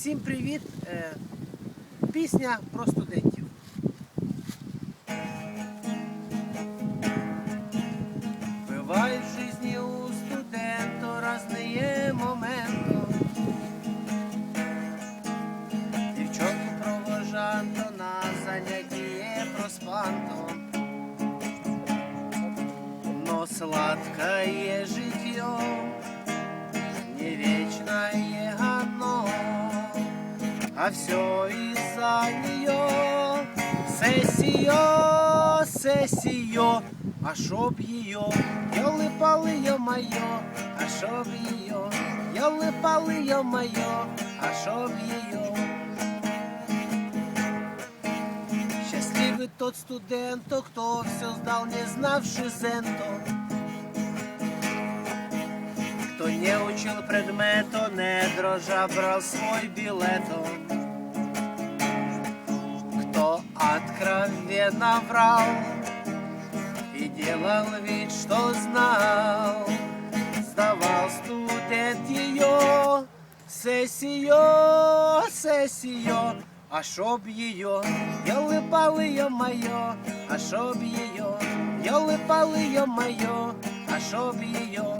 Всім привіт! Е, Пісня про студентів. Бывает в жизни у студента разные моменти. Дівчонку провожанто на заняття проспанто. Но сладкое житье а все из-за нее. Сесіо, сесіо, а щоб її, йоли-пали, йо-майо, а щоб її, йоли-пали, йо-майо, а щоб її. Счастливый тот студент, кто все сдал, не знавши зенто. тіл предмету не дрожа, брал свой білетом. Кто откровенно врал и делал вид, что знал, сдавал студент ее, сессию, сессию, а чтоб ее, я улыбал ее мое, а чтоб ее, я улыбал ее мое, а чтоб ее.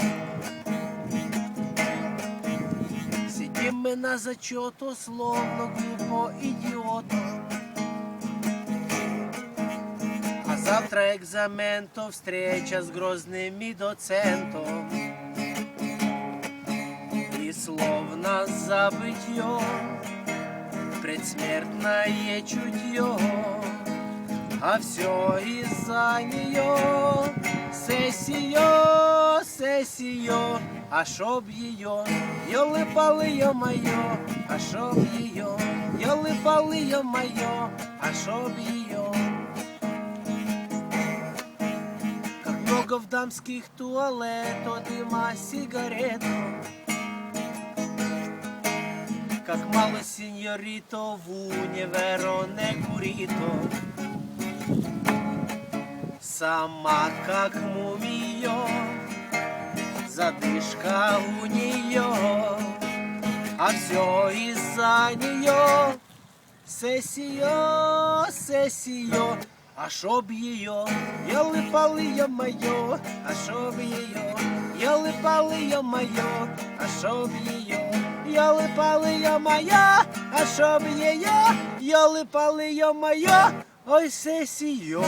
На зачету, словно глупо идиоту. А завтра экзамен, то встреча с грозными доцентом. И словно забытье, предсмертное чутье, а все из-за нее. Сессио, сессио, а чтоб ее, ёлы-палы, ё-моё, а чтоб ее, ёлы-палы, ё-моё, а чтоб ее. Как много в дамских туалетах дыма сигарету, как мало сеньорито в универо не курито. Сама как мумиё, задышка у нее, а все из-за нее. Сессио, сессио, а чтоб ее, елы-палы, ё-моё, а чтоб ее, елы-палы, ё-моё, а чтоб ее, елы-палы, ё-моё, а чтоб ее, елы-палы, ё-моё, ой, сессио.